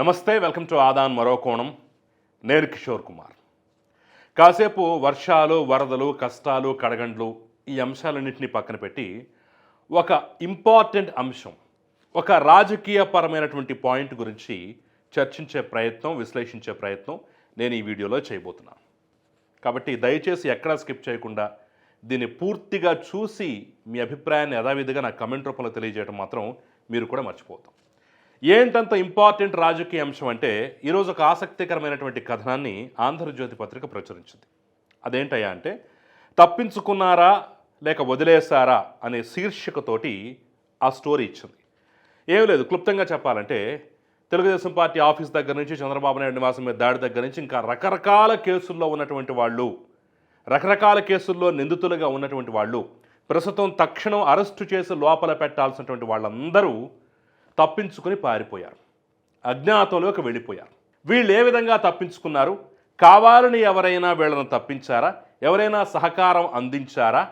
నమస్తే welcome to Aadan మరో కోణం. నేను కిషోర్ కుమార్. కాసేపు వర్షాలు వరదలు కష్టాలు కడగండ్లు ఈ అంశాలన్నింటినీ పక్కన పెట్టి ఒక ఇంపార్టెంట్ అంశం ఒక రాజకీయపరమైనటువంటి పాయింట్ గురించి చర్చించే ప్రయత్నం విశ్లేషించే ప్రయత్నం నేను ఈ వీడియోలో చేయబోతున్నాను. కాబట్టి దయచేసి ఎక్కడా స్కిప్ చేయకుండా దీన్ని పూర్తిగా చూసి మీ అభిప్రాయాన్ని యథావిధిగా నా కమెంట్ రూపంలో తెలియజేయడం మాత్రం మీరు కూడా మర్చిపోతాం ఏంటంత ఇంపార్టెంట్ రాజకీయ అంశం అంటే ఈరోజు ఒక ఆసక్తికరమైనటువంటి కథనాన్ని ఆంధ్రజ్యోతి పత్రిక ప్రచురించింది. అదేంటయ్యా అంటే తప్పించుకున్నారా లేక వదిలేశారా అనే శీర్షికతోటి ఆ స్టోరీ ఇచ్చింది. ఏం లేదు క్లుప్తంగా చెప్పాలంటే తెలుగుదేశం పార్టీ ఆఫీస్ దగ్గర నుంచి చంద్రబాబు నాయుడు నివాసం మీద దాడి దగ్గర నుంచి ఇంకా రకరకాల కేసుల్లో ఉన్నటువంటి వాళ్ళు రకరకాల కేసుల్లో నిందితులుగా ఉన్నటువంటి వాళ్ళు ప్రస్తుతం తక్షణం అరెస్టు చేసి లోపల పెట్టాల్సినటువంటి వాళ్ళందరూ తప్పించుకుని పారిపోయారు. అజ్ఞాతంలోకి వెళ్ళిపోయారు. వీళ్ళు ఏ విధంగా తప్పించుకున్నారు? కావాలని ఎవరైనా వీళ్ళని తప్పించారా? ఎవరైనా సహకారం అందించారా?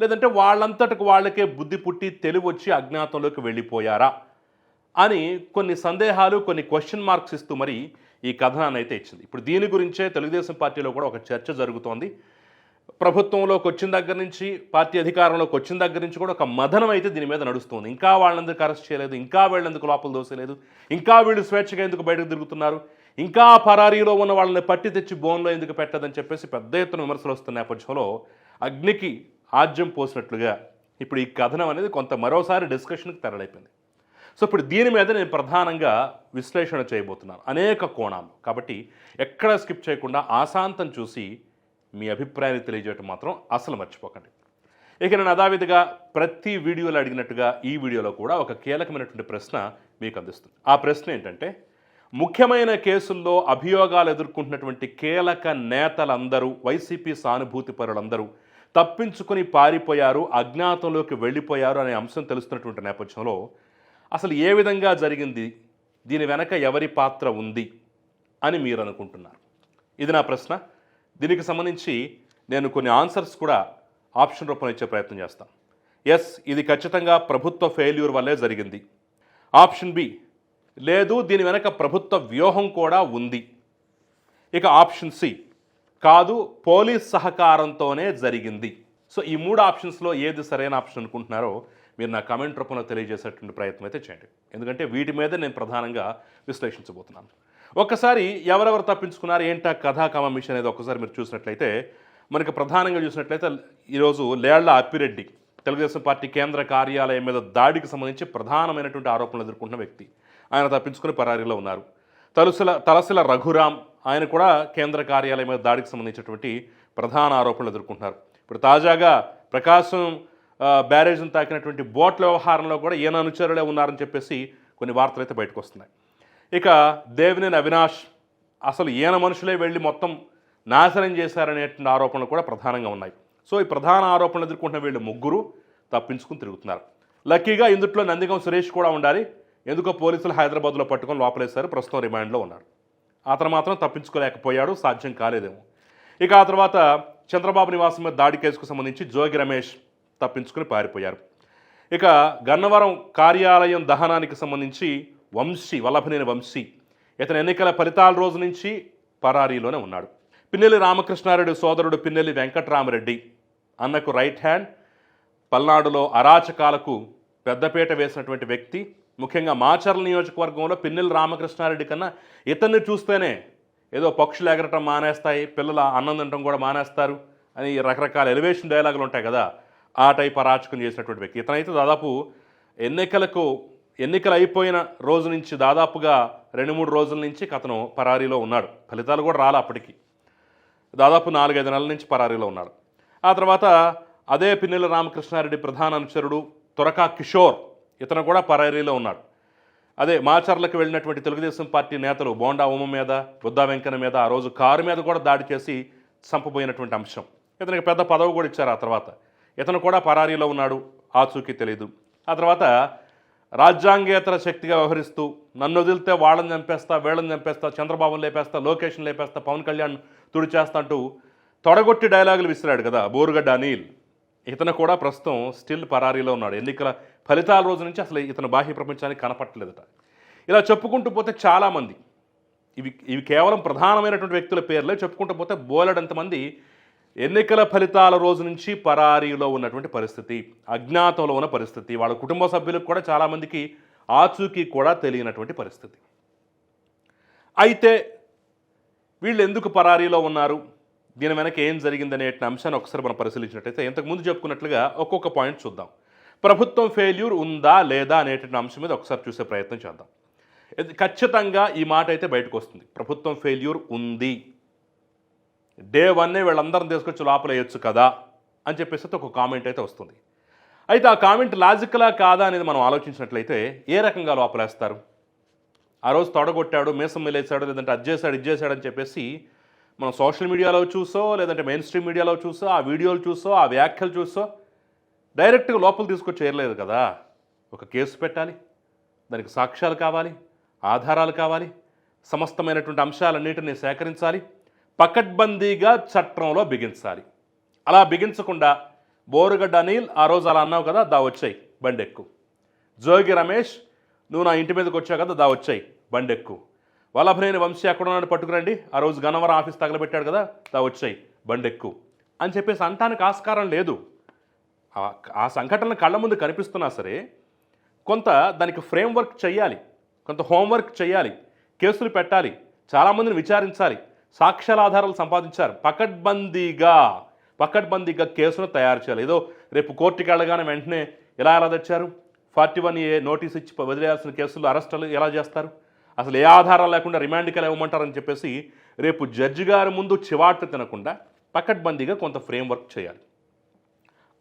లేదంటే వాళ్ళంతటికి వాళ్ళకే బుద్ధి పుట్టి తెలివి వచ్చి అజ్ఞాతంలోకి వెళ్ళిపోయారా? అని కొన్ని సందేహాలు కొన్ని క్వశ్చన్ మార్క్స్ ఇస్తూ మరి ఈ కథనాన్ని అయితే ఇచ్చింది. ఇప్పుడు దీని గురించే తెలుగుదేశం పార్టీలో కూడా ఒక చర్చ జరుగుతోంది. ప్రభుత్వంలోకి వచ్చిన దగ్గర నుంచి పార్టీ అధికారంలోకి వచ్చిన దగ్గర నుంచి కూడా ఒక మదనం అయితే దీని మీద నడుస్తుంది. ఇంకా వాళ్ళందుకు అరెస్ట్ చేయలేదు? ఇంకా వీళ్ళందుకు లోపల దోసలేదు? ఇంకా వీళ్ళు స్వేచ్ఛగా ఎందుకు బయటకు తిరుగుతున్నారు? ఇంకా పరారీలో ఉన్న వాళ్ళని పట్టి తెచ్చి బోన్లో ఎందుకు పెట్టదని చెప్పేసి పెద్ద ఎత్తున విమర్శలు వస్తున్న నేపథ్యంలో అగ్నికి ఆజ్యం పోసినట్లుగా ఇప్పుడు ఈ కథనం అనేది కొంత మరోసారి డిస్కషన్కి తెరలైపోయింది సో ఇప్పుడు దీని మీద నేను ప్రధానంగా విశ్లేషణ చేయబోతున్నాను. అనేక కోణాలు. కాబట్టి ఎక్కడ స్కిప్ చేయకుండా ఆశాంతం చూసి మీ అభిప్రాయాన్ని తెలియజేయటం మాత్రం అసలు మర్చిపోకండి. ఇక నేను అదావిధిగా ప్రతి వీడియోలో అడిగినట్టుగా ఈ వీడియోలో కూడా ఒక కీలకమైనటువంటి ప్రశ్న మీకు అందిస్తుంది. ఆ ప్రశ్న ఏంటంటే ముఖ్యమైన కేసుల్లో అభియోగాలు ఎదుర్కొంటున్నటువంటి కీలక నేతలందరూ వైసీపీ సానుభూతి పరులందరూ తప్పించుకుని పారిపోయారు అజ్ఞాతంలోకి వెళ్ళిపోయారు అనే అంశం తెలుస్తున్నటువంటి నేపథ్యంలో అసలు ఏ విధంగా జరిగింది దీని వెనక ఎవరి పాత్ర ఉంది అని మీరు అనుకుంటున్నారు? ఇది నా ప్రశ్న. దీనికి సంబంధించి నేను కొన్ని ఆన్సర్స్ కూడా ఆప్షన్ రూపంలో ఇచ్చే ప్రయత్నం చేస్తాను. ఎస్ ఇది ఖచ్చితంగా ప్రభుత్వ ఫెయిల్యూర్ వల్లే జరిగింది. ఆప్షన్ బి లేదు దీని వెనక ప్రభుత్వ వ్యూహం కూడా ఉంది. ఇక ఆప్షన్ సి కాదు పోలీస్ సహకారంతోనే జరిగింది. సో ఈ మూడు ఆప్షన్స్లో ఏది సరైన ఆప్షన్ అనుకుంటున్నారో మీరు నా కమెంట్ రూపంలో తెలియజేసేటువంటి ప్రయత్నం అయితే చేయండి. ఎందుకంటే వీటి మీద నేను ప్రధానంగా విశ్లేషించబోతున్నాను. ఒక్కసారి ఎవరెవరు తప్పించుకున్నారు ఏంటా కథా కమమిషన్ అనేది ఒక్కసారి మీరు చూసినట్లయితే మనకి ప్రధానంగా చూసినట్లయితే ఈరోజు లేళ్ళ అప్పిరెడ్డి తెలుగుదేశం పార్టీ కేంద్ర కార్యాలయం మీద దాడికి సంబంధించి ప్రధానమైనటువంటి ఆరోపణలు ఎదుర్కొంటున్న వ్యక్తి. ఆయన తప్పించుకుని పరారీలో ఉన్నారు. తలసిల తలసిల రఘురామ్ ఆయన కూడా కేంద్ర కార్యాలయం మీద దాడికి సంబంధించినటువంటి ప్రధాన ఆరోపణలు ఎదుర్కొంటున్నారు. ఇప్పుడు తాజాగా ప్రకాశం బ్యారేజ్ను తాకినటువంటి బోట్ల వ్యవహారంలో కూడా ఈయన అనుచరులే ఉన్నారని చెప్పేసి కొన్ని వార్తలు అయితే బయటకు వస్తున్నాయి. ఇక దేవినేని అవినాష్ అసలు ఈయన మనుషులే వెళ్ళి మొత్తం నాశనం చేశారనేటువంటి ఆరోపణలు కూడా ప్రధానంగా ఉన్నాయి. సో ఈ ప్రధాన ఆరోపణలు ఎదుర్కొంటున్న వీళ్ళు ముగ్గురు తప్పించుకుని తిరుగుతున్నారు. లక్కీగా ఇందుట్లో నందిగం సురేష్ కూడా ఉండాలి. ఎందుకో పోలీసులు హైదరాబాద్లో పట్టుకొని లోపలేశారు. ప్రస్తుతం రిమాండ్లో ఉన్నారు. అతను మాత్రం తప్పించుకోలేకపోయాడు. సాధ్యం కాలేదేమో. ఇక ఆ తర్వాత చంద్రబాబు నివాసం మీద దాడి కేసుకు సంబంధించి జోగి రమేష్ తప్పించుకుని పారిపోయారు. ఇక గన్నవరం కార్యాలయం దహనానికి సంబంధించి వంశీ వల్లభనేని వంశీ. ఇతని ఎన్నికల ఫలితాల రోజు నుంచి పరారీలోనే ఉన్నాడు. పిన్నెల్లి రామకృష్ణారెడ్డి సోదరుడు పిన్నెల్లి వెంకట్రామరెడ్డి. అన్నకు రైట్ హ్యాండ్. పల్నాడులో అరాచకాలకు పెద్దపీట వేసినటువంటి వ్యక్తి. ముఖ్యంగా మాచర్ల నియోజకవర్గంలో పిన్నెల్లి రామకృష్ణారెడ్డి కన్నా ఇతన్ని చూస్తేనే ఏదో పక్షులు ఎగరటం మానేస్తాయి పిల్లల అన్నం తినటం కూడా మానేస్తారు అని రకరకాల ఎలివేషన్ డైలాగులు ఉంటాయి కదా. ఆ టైప్ అరాచకం చేసినటువంటి వ్యక్తి. ఇతనైతే దాదాపు ఎన్నికలకు ఎన్నికలు అయిపోయిన రోజు నుంచి దాదాపుగా రెండు మూడు రోజుల నుంచి అతను పరారీలో ఉన్నాడు. ఫలితాలు కూడా రాలే అప్పటికి. దాదాపు నాలుగైదు నెలల నుంచి పరారీలో ఉన్నాడు. ఆ తర్వాత అదే పిన్నెల రామకృష్ణారెడ్డి ప్రధాన అనుచరుడు తురకా కిషోర్ ఇతను కూడా పరారీలో ఉన్నాడు. అదే మాచర్లకు వెళ్ళినటువంటి తెలుగుదేశం పార్టీ నేతలు బోండా ఉమ మీద బుద్ధా వెంకన్న మీద ఆ రోజు కారు మీద కూడా దాడి చేసి చంపబోయినటువంటి అంశం. ఇతనికి పెద్ద పదవి కూడా ఇచ్చారు ఆ తర్వాత. ఇతను కూడా పరారీలో ఉన్నాడు. ఆచూకీ తెలియదు ఆ తర్వాత రాజ్యాంగేతర శక్తిగా వ్యవహరిస్తూ నన్ను వదిలితే వాళ్ళని చంపేస్తా వీళ్ళని చంపేస్తా చంద్రబాబును లేపేస్తా లోకేష్ని లేపేస్తా పవన్ కళ్యాణ్ తుడిచేస్తా అంటూ తొడగొట్టి డైలాగులు విసిరాడు కదా బోరుగడ్డ అనిల్. ఇతను కూడా ప్రస్తుతం స్టిల్ పరారీలో ఉన్నాడు. ఎన్నికల ఫలితాల రోజు నుంచి అసలు ఇతను బాహ్య ప్రపంచానికి కనపట్టలేదట. ఇలా చెప్పుకుంటూ పోతే చాలామంది ఇవి ఇవి కేవలం ప్రధానమైనటువంటి వ్యక్తుల పేర్లే చెప్పుకుంటూ పోతే బోలెడంతమంది ఎన్నికల ఫలితాల రోజు నుంచి పరారీలో ఉన్నటువంటి పరిస్థితి అజ్ఞాతంలో ఉన్న పరిస్థితి వాళ్ళ కుటుంబ సభ్యులకు కూడా చాలామందికి ఆచూకీ కూడా తెలియనటువంటి పరిస్థితి. అయితే వీళ్ళు ఎందుకు పరారీలో ఉన్నారు? దీని వెనక ఏం జరిగిందనే అంశాన్ని ఒకసారి మనం పరిశీలించినట్టయితే ఇంతకుముందు చెప్పుకున్నట్లుగా ఒక్కొక్క పాయింట్ చూద్దాం. ప్రభుత్వం ఫెయిల్యూర్ ఉందా లేదా అనేటువంటి అంశం మీద ఒకసారి చూసే ప్రయత్నం చేద్దాం. ఇది ఖచ్చితంగా ఈ మాట అయితే బయటకు వస్తుంది. ప్రభుత్వం ఫెయిల్యూర్ ఉంది. డే వన్నే వీళ్ళందరం తీసుకొచ్చి లోపలేయచ్చు కదా అని చెప్పేసి అయితే ఒక కామెంట్ అయితే వస్తుంది. అయితే ఆ కామెంట్ లాజికలా కాదా అనేది మనం ఆలోచించినట్లయితే ఏ రకంగా లోపలేస్తారు? ఆ రోజు తొడగొట్టాడు మీసం మిలేసాడు లేదంటే అది చేశాడు ఇది చేశాడు అని చెప్పేసి మనం సోషల్ మీడియాలో చూసో లేదంటే మెయిన్ స్ట్రీమ్ మీడియాలో చూసో ఆ వీడియోలు చూసో ఆ వ్యాఖ్యలు చూసో డైరెక్ట్గా లోపల తీసుకొచ్చి చేరలేదు కదా. ఒక కేసు పెట్టాలి దానికి సాక్ష్యాలు కావాలి ఆధారాలు కావాలి సమస్తమైనటువంటి అంశాలన్నిటిని సేకరించాలి పకడ్బందీగా చట్టంలో బిగించాలి. అలా బిగించకుండా బోరుగడ్డ అనిల్ ఆ రోజు అలా అన్నావు కదా దా వచ్చాయి బండెక్కు. జోగి రమేష్ నువ్వు నా ఇంటి మీదకి వచ్చావు కదా దా వచ్చాయి బండెక్కు. వల్లభనేని వంశీ ఎక్కడ ఉన్నాడు పట్టుకురండి. ఆ రోజు గన్నవరం ఆఫీస్ తగలబెట్టాడు కదా దా వచ్చాయి బండెక్కు అని చెప్పేసి అంటానికి ఆస్కారం లేదు. ఆ- సంఘటన సంఘటనలు కళ్ళ ముందు కనిపిస్తున్నా సరే కొంత దానికి ఫ్రేమ్వర్క్ చేయాలి కొంత హోంవర్క్ చేయాలి కేసులు పెట్టాలి చాలామందిని విచారించాలి. సాక్ష్యాల ఆధారాలు సంపాదించారు. పకడ్బందీగా పకడ్బందీగా కేసును తయారు చేయాలి. ఏదో రేపు కోర్టుకి వెళ్ళగానే వెంటనే ఎలా ఎలా తెచ్చారు? ఫార్టీ వన్ ఏ నోటీస్ ఇచ్చి వదిలేయాల్సిన కేసులు అరెస్టులు ఎలా చేస్తారు? అసలు ఏ ఆధారాలు లేకుండా రిమాండ్కి ఎలా ఇవ్వమంటారని చెప్పేసి రేపు జడ్జి గారి ముందు చివాట్లు తినకుండా పకడ్బందీగా కొంత ఫ్రేమ్వర్క్ చేయాలి.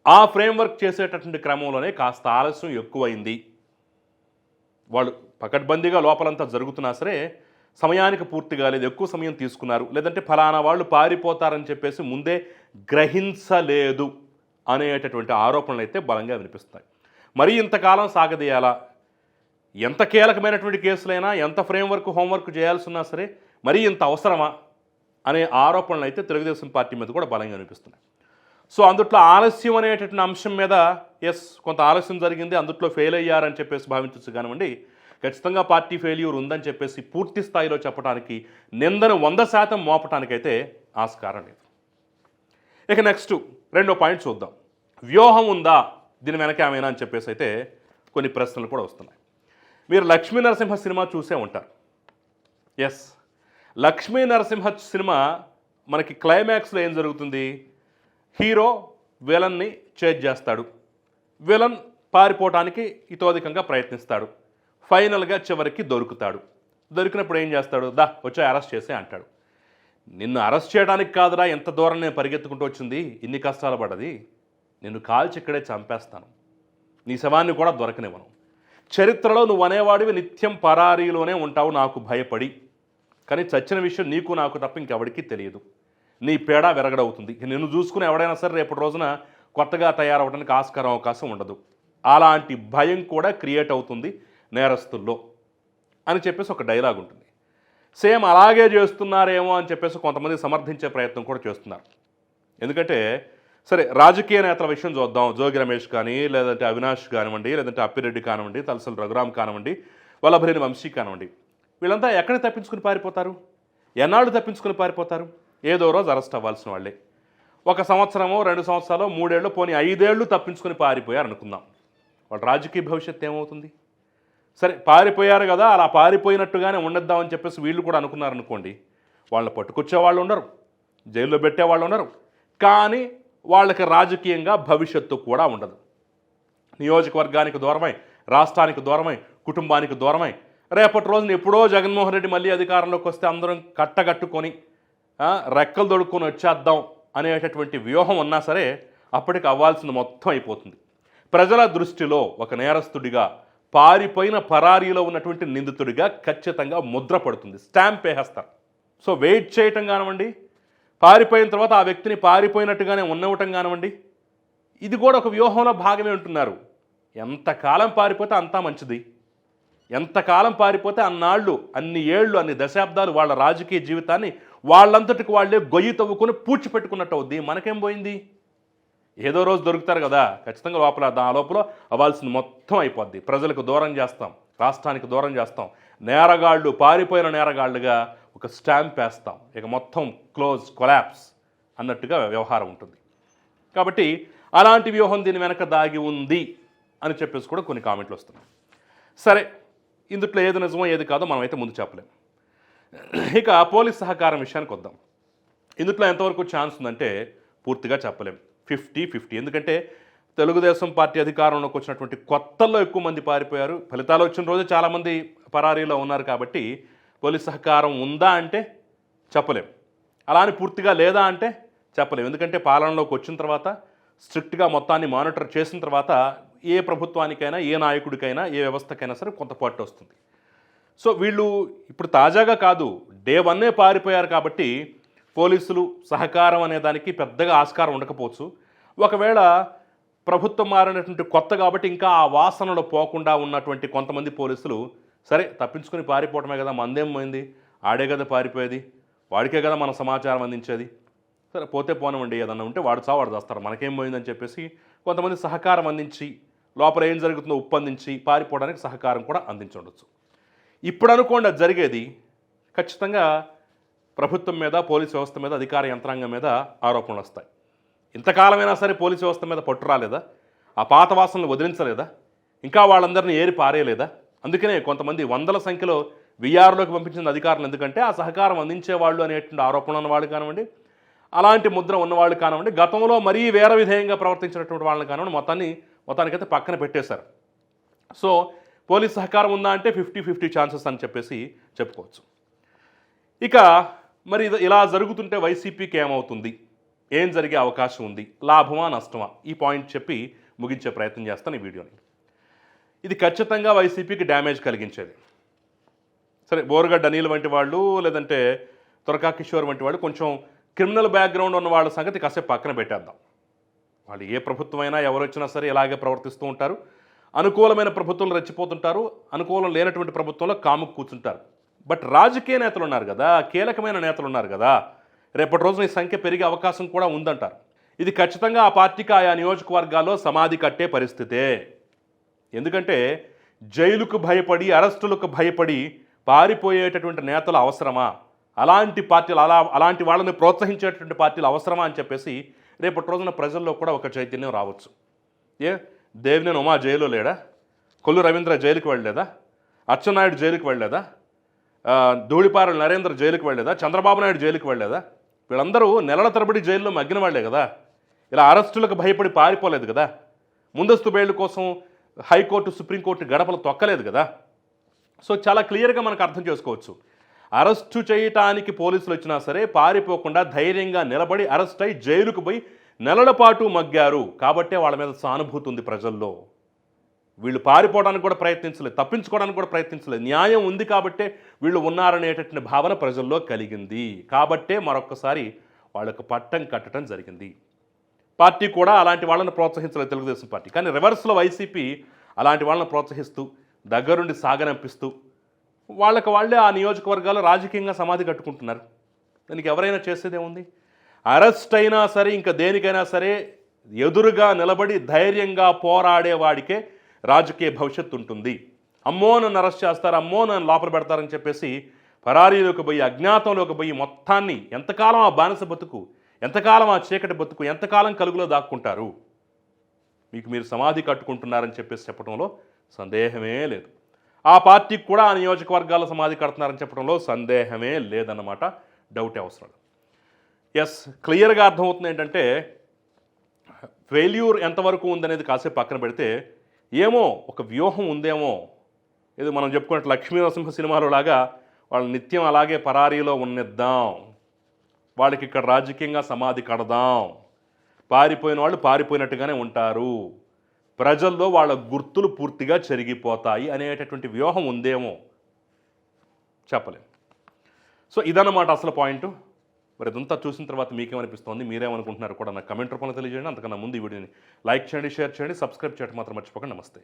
ఆ ఫ్రేమ్వర్క్ చేసేటటువంటి క్రమంలోనే కాస్త ఆలస్యం ఎక్కువైంది. వాళ్ళు పకడ్బందీగా లోపలంతా జరుగుతున్నా సరే సమయానికి పూర్తి కాలేదు ఎక్కువ సమయం తీసుకున్నారు. లేదంటే ఫలానా వాళ్ళు పారిపోతారని చెప్పేసి ముందే గ్రహించలేదు అనేటటువంటి ఆరోపణలు అయితే బలంగా వినిపిస్తాయి మరి ఇంతకాలం సాగదీయాలా? ఎంత కీలకమైనటువంటి కేసులైనా ఎంత ఫ్రేమ్వర్క్ హోంవర్క్ చేయాల్సి ఉన్నా సరే మరి ఇంత అవసరమా అనే ఆరోపణలు అయితే తెలుగుదేశం పార్టీ మీద కూడా బలంగా అనిపిస్తున్నాయి సో అందుట్లో ఆలస్యం అనేటటువంటి అంశం మీద ఎస్ కొంత ఆలస్యం జరిగింది అందుట్లో ఫెయిల్ అయ్యారని చెప్పేసి భావించవచ్చు కానివ్వండి ఖచ్చితంగా పార్టీ ఫెయిల్యూర్ ఉందని చెప్పేసి పూర్తి స్థాయిలో చెప్పడానికి నిందను వంద శాతం మోపటానికైతే ఆస్కారం లేదు. ఇక నెక్స్ట్ రెండో పాయింట్ చూద్దాం. వ్యూహం ఉందా? దీని వెనక ఏమైనా అని చెప్పేసి అయితే కొన్ని ప్రశ్నలు కూడా వస్తున్నాయి. మీరు లక్ష్మీ నరసింహ సినిమా చూసే ఉంటారు. ఎస్ లక్ష్మీ నరసింహ సినిమా మనకి క్లైమాక్స్లో ఏం జరుగుతుంది? హీరో విలన్ని చేజ్ చేస్తాడు. విలన్ పారిపోవటానికి ఇతోధికంగా ప్రయత్నిస్తాడు. ఫైనల్గా చివరికి దొరుకుతాడు. దొరికినప్పుడు ఏం చేస్తాడు? దా వచ్చి అరెస్ట్ చేసే అంటాడు. నిన్ను అరెస్ట్ చేయడానికి కాదురా ఎంత దూరం నేను పరిగెత్తుకుంటూ వచ్చింది. ఇన్ని కష్టాలు పడది నిన్ను కాల్చి ఇక్కడే చంపేస్తాను. నీ శవాన్ని కూడా దొరకనివ్వను. చరిత్రలో నువ్వు అనేవాడివి నిత్యం పరారీలోనే ఉంటావు నాకు భయపడి. కానీ చచ్చిన విషయం నీకు నాకు తప్ప ఇంకెవడికి తెలియదు. నీ పేడ విరగడవుతుంది. నిన్ను చూసుకుని ఎవడైనా సరే రేపటి రోజున కొత్తగా తయారవడానికి ఆస్కారం అవకాశం ఉండదు. అలాంటి భయం కూడా క్రియేట్ అవుతుంది. నేరస్తుల్లో అని చెప్పేసి ఒక డైలాగ్ ఉంటుంది. సేమ్ అలాగే చేస్తున్నారేమో అని చెప్పేసి కొంతమంది సమర్థించే ప్రయత్నం కూడా చేస్తున్నారు. ఎందుకంటే సరే రాజకీయ నేతల విషయం చూద్దాం. జోగి రమేష్ కానీ లేదంటే అవినాష్ కానివ్వండి లేదంటే అప్పిరెడ్డి కానివ్వండి తలసలు రఘురామ్ కానివ్వండి వల్లభరేని వంశీ కానివ్వండి వీళ్ళంతా ఎక్కడ తప్పించుకుని పారిపోతారు? ఎన్నాళ్ళు తప్పించుకుని పారిపోతారు? ఏదో రోజు అరెస్ట్ అవ్వాల్సిన వాళ్ళే. ఒక సంవత్సరమో రెండు సంవత్సరాలు మూడేళ్ళు పోనీ ఐదేళ్ళు తప్పించుకుని పారిపోయారు అనుకుందాం వాళ్ళ రాజకీయ భవిష్యత్తు ఏమవుతుంది? సరే పారిపోయారు కదా అలా పారిపోయినట్టుగానే ఉండొద్దామని చెప్పేసి వీళ్ళు కూడా అనుకున్నారనుకోండి వాళ్ళు వాళ్ళని పట్టుకొచ్చే వాళ్ళు ఉండరు జైల్లో పెట్టే వాళ్ళు ఉండరు కానీ వాళ్ళకి రాజకీయంగా భవిష్యత్తు కూడా ఉండదు. నియోజకవర్గానికి దూరమై రాష్ట్రానికి దూరమై కుటుంబానికి దూరమై రేపటి రోజున ఎప్పుడో జగన్మోహన్ రెడ్డి మళ్ళీ అధికారంలోకి వస్తే అందరం కట్టగట్టుకొని రెక్కలు దొడుక్కొని వచ్చేద్దాం అనేటటువంటి వ్యూహం ఉన్నా సరే అప్పటికి అవ్వాల్సింది మొత్తం అయిపోతుంది. ప్రజల దృష్టిలో ఒక నేరస్తుడిగా పారిపోయిన పరారీలో ఉన్నటువంటి నిందితుడిగా ఖచ్చితంగా ముద్ర పడుతుంది. స్టాంప్ వేసేస్తారు. సో వెయిట్ చేయటం కానివ్వండి పారిపోయిన తర్వాత ఆ వ్యక్తిని పారిపోయినట్టుగానే ఉన్నవటం కానివ్వండి ఇది కూడా ఒక వ్యూహంలో భాగమే ఉంటున్నారు. ఎంతకాలం పారిపోతే అంతా మంచిది. ఎంతకాలం పారిపోతే అన్నాళ్ళు అన్ని ఏళ్ళు అన్ని దశాబ్దాలు వాళ్ళ రాజకీయ జీవితాన్ని వాళ్ళంతటికి వాళ్ళే గొయ్యి తవ్వుకొని పూడ్చిపెట్టుకున్నట్టు అవుద్ది. మనకేం పోయింది? ఏదో రోజు దొరుకుతారు కదా ఖచ్చితంగా లోపల ఆ లోపల అవ్వాల్సింది మొత్తం అయిపోద్ది. ప్రజలకు దూరం చేస్తాం రాష్ట్రానికి దూరం చేస్తాం. నేరగాళ్ళు పారిపోయిన నేరగాళ్ళుగా ఒక స్టాంప్ వేస్తాం. ఇక మొత్తం క్లోజ్ కొలాప్స్ అన్నట్టుగా వ్యవహారం ఉంటుంది. కాబట్టి అలాంటి వ్యూహం దీని వెనక దాగి ఉంది అని చెప్పేసి కూడా కొన్ని కామెంట్లు వస్తున్నాయి. సరే ఇందుట్లో ఏది నిజమో ఏది కాదో మనం అయితే ముందు చెప్పలేం. ఇక పోలీస్ సహకారం విషయానికి వద్దాం. ఇందుట్లో ఎంతవరకు ఛాన్స్ ఉందంటే పూర్తిగా చెప్పలేం. Fifty fifty. ఎందుకంటే తెలుగుదేశం పార్టీ అధికారంలోకి వచ్చినటువంటి కొత్తల్లో ఎక్కువ మంది పారిపోయారు. ఫలితాలు వచ్చిన రోజు చాలామంది పరారీలో ఉన్నారు కాబట్టి పోలీస్ సహకారం ఉందా అంటే చెప్పలేం. అలా అని పూర్తిగా లేదా అంటే చెప్పలేం. ఎందుకంటే పాలనలోకి వచ్చిన తర్వాత స్ట్రిక్ట్గా మొత్తాన్ని మానిటర్ చేసిన తర్వాత ఏ ప్రభుత్వానికైనా ఏ నాయకుడికైనా ఏ వ్యవస్థకైనా సరే కొంత పట్టు వస్తుంది. సో వీళ్ళు ఇప్పుడు తాజాగా కాదు డే వన్నే పారిపోయారు కాబట్టి పోలీసులు సహకారం అనే దానికి పెద్దగా ఆస్కారం ఉండకపోవచ్చు. ఒకవేళ ప్రభుత్వం మారినటువంటి కొత్త కాబట్టి ఇంకా ఆ వాసనలో పోకుండా ఉన్నటువంటి కొంతమంది పోలీసులు సరే తప్పించుకొని పారిపోవటమే కదా మందేం పోయింది? ఆడే కదా పారిపోయేది. వాడికే కదా మన సమాచారం అందించేది. సరే పోతే పోనివ్వండి ఏదన్నా ఉంటే వాడు చా వాడు చేస్తారు మనకేం పోయిందని చెప్పేసి కొంతమంది సహకారం అందించి లోపల ఏం జరుగుతుందో ఉప్పందించి పారిపోవడానికి సహకారం కూడా అందించుండొచ్చు. ఇప్పుడు అనుకోండి అది జరిగేది ఖచ్చితంగా ప్రభుత్వం మీద పోలీస్ వ్యవస్థ మీద అధికార యంత్రాంగం మీద ఆరోపణలు వస్తాయి. ఇంతకాలమైనా సరే పోలీస్ వ్యవస్థ మీద పట్టు రాలేదా? ఆ పాత వాసనలు వదిలించలేదా? ఇంకా వాళ్ళందరినీ ఏరి పారేయలేదా? అందుకనే కొంతమంది వందల సంఖ్యలో విఆర్లోకి పంపించిన అధికారులు ఎందుకంటే ఆ సహకారం అందించేవాళ్ళు అనేటువంటి ఆరోపణలు ఉన్నవాళ్ళు కానివ్వండి అలాంటి ముద్ర ఉన్నవాళ్ళు కానివ్వండి గతంలో మరీ వేర విధేయంగా ప్రవర్తించినటువంటి వాళ్ళని కానివ్వండి మొత్తాన్ని మొత్తానికైతే పక్కన పెట్టేశారు. సో పోలీస్ సహకారం ఉందా అంటే ఫిఫ్టీ ఫిఫ్టీ ఛాన్సెస్ అని చెప్పేసి చెప్పుకోవచ్చు. ఇక మరి ఇది ఇలా జరుగుతుంటే వైసీపీకి ఏమవుతుంది? ఏం జరిగే అవకాశం ఉంది? లాభమా నష్టమా? ఈ పాయింట్ చెప్పి ముగించే ప్రయత్నం చేస్తాను ఈ వీడియోని. ఇది ఖచ్చితంగా వైసీపీకి డ్యామేజ్ కలిగించేది. సరే బోరగడ్డ అనిల్ వంటి వాళ్ళు లేదంటే త్వరకా కిషోర్ వంటి వాళ్ళు కొంచెం క్రిమినల్ బ్యాక్గ్రౌండ్ ఉన్న వాళ్ళ సంగతి కాసేపు పక్కన పెట్టేద్దాం. వాళ్ళు ఏ ప్రభుత్వం అయినా ఎవరు వచ్చినా సరే ఇలాగే ప్రవర్తిస్తూ ఉంటారు. అనుకూలమైన ప్రభుత్వం రెచ్చిపోతుంటారు. అనుకూలం లేనటువంటి ప్రభుత్వంలో కాముకు కూర్చుంటారు. బట్ రాజకీయ నేతలు ఉన్నారు కదా కీలకమైన నేతలు ఉన్నారు కదా రేపటి రోజున ఈ సంఖ్య పెరిగే అవకాశం కూడా ఉందంటారు. ఇది ఖచ్చితంగా ఆ పార్టీకి ఆయా నియోజకవర్గాల్లో సమాధి కట్టే పరిస్థితే. ఎందుకంటే జైలుకు భయపడి అరెస్టులకు భయపడి పారిపోయేటటువంటి నేతలు అవసరమా? అలాంటి పార్టీలు అలా అలాంటి వాళ్ళని ప్రోత్సహించేటటువంటి పార్టీలు అవసరమా అని చెప్పేసి రేపటి రోజున ప్రజల్లో కూడా ఒక చైతన్యం రావచ్చు. ఏ? దేవినేని ఉమా జైలు లేడా? కొల్లు రవీంద్ర జైలుకి వెళ్ళలేదా? అచ్చెన్నాయుడు జైలుకి వెళ్ళలేదా? ధూళిపారల నరేంద్ర జైలుకి వెళ్ళేదా? చంద్రబాబు నాయుడు జైలుకి వెళ్ళేదా? వీళ్ళందరూ నెలల తరబడి జైల్లో మగ్గిన వాళ్ళే కదా. ఇలా అరెస్టులకు భయపడి పారిపోలేదు కదా. ముందస్తు బెయిల్ కోసం హైకోర్టు సుప్రీంకోర్టు గడపలు తొక్కలేదు కదా. సో చాలా క్లియర్గా మనకు అర్థం చేసుకోవచ్చు. అరెస్టు చేయటానికి పోలీసులు వచ్చినా సరే పారిపోకుండా ధైర్యంగా నిలబడి అరెస్ట్ అయి జైలుకు పోయి నెలల పాటు మగ్గారు. కాబట్టే వాళ్ళ మీద సానుభూతి ఉంది ప్రజల్లో. వీళ్ళు పారిపోవడానికి కూడా ప్రయత్నించలేదు తప్పించుకోవడానికి కూడా ప్రయత్నించలేదు న్యాయం ఉంది కాబట్టే వీళ్ళు ఉన్నారనేటటువంటి భావన ప్రజల్లో కలిగింది. కాబట్టే మరొకసారి వాళ్ళకు పట్టం కట్టడం జరిగింది. పార్టీ కూడా అలాంటి వాళ్ళని ప్రోత్సహించలేదు తెలుగుదేశం పార్టీ. కానీ రివర్స్లో వైసీపీ అలాంటి వాళ్ళని ప్రోత్సహిస్తూ దగ్గరుండి సాగనంపిస్తూ వాళ్ళకి వాళ్ళే ఆ నియోజకవర్గాలు రాజకీయంగా సమాధి కట్టుకుంటున్నారు. దానికి ఎవరైనా చేసేదేముంది అరెస్ట్ అయినా సరే ఇంకా దేనికైనా సరే ఎదురుగా నిలబడి ధైర్యంగా పోరాడేవాడికే రాజకీయ భవిష్యత్తు ఉంటుంది. అమ్మో నన్ను అరెస్ట్ చేస్తారు అమ్మో నన్ను లోపల పెడతారని చెప్పేసి పరారీలోకి పోయి అజ్ఞాతంలోకి పోయి మొత్తాన్ని ఎంతకాలం ఆ బానిస బతుకు ఎంతకాలం ఆ చీకటి బతుకు ఎంతకాలం కలుగులో దాక్కుంటారు? మీకు మీరు సమాధి కట్టుకుంటున్నారని చెప్పేసి చెప్పడంలో సందేహమే లేదు. ఆ పార్టీకి కూడా ఆ నియోజకవర్గాల సమాధి కడుతున్నారని చెప్పడంలో సందేహమే లేదన్నమాట. డౌటే అవసరం ఎస్ క్లియర్గా అర్థమవుతుంది ఏంటంటే ఫెయిల్యూర్ ఎంతవరకు ఉందనేది కాసేపు పక్కన పెడితే ఏమో ఒక వ్యూహం ఉందేమో. ఏదో మనం చెప్పుకున్నట్టు లక్ష్మీ నరసింహ సినిమాలో లాగా వాళ్ళు నిత్యం అలాగే పరారీలో ఉన్నిద్దాం. వాళ్ళకి ఇక్కడ రాజకీయంగా సమాధి కడదాం. పారిపోయిన వాళ్ళు పారిపోయినట్టుగానే ఉంటారు. ప్రజల్లో వాళ్ళ గుర్తులు పూర్తిగా చెరిగిపోతాయి అనేటటువంటి వ్యూహం ఉందేమో. చెప్పలేం. సో ఇదన్నమాట అసలు పాయింట్. మరి ఇదంతా చూసిన తర్వాత మీకేమనిపిస్తోంది? మీరేమనుకుంటున్నారు కూడా నాకు కమెంట్ రూపంలో తెలియజేయండి. అంతకన్నా ముందు ఈ వీడియోని లైక్ చేయండి షేర్ చేయండి సబ్స్క్రైబ్ చేయడం మాత్రం మర్చిపోకండి. నమస్తే.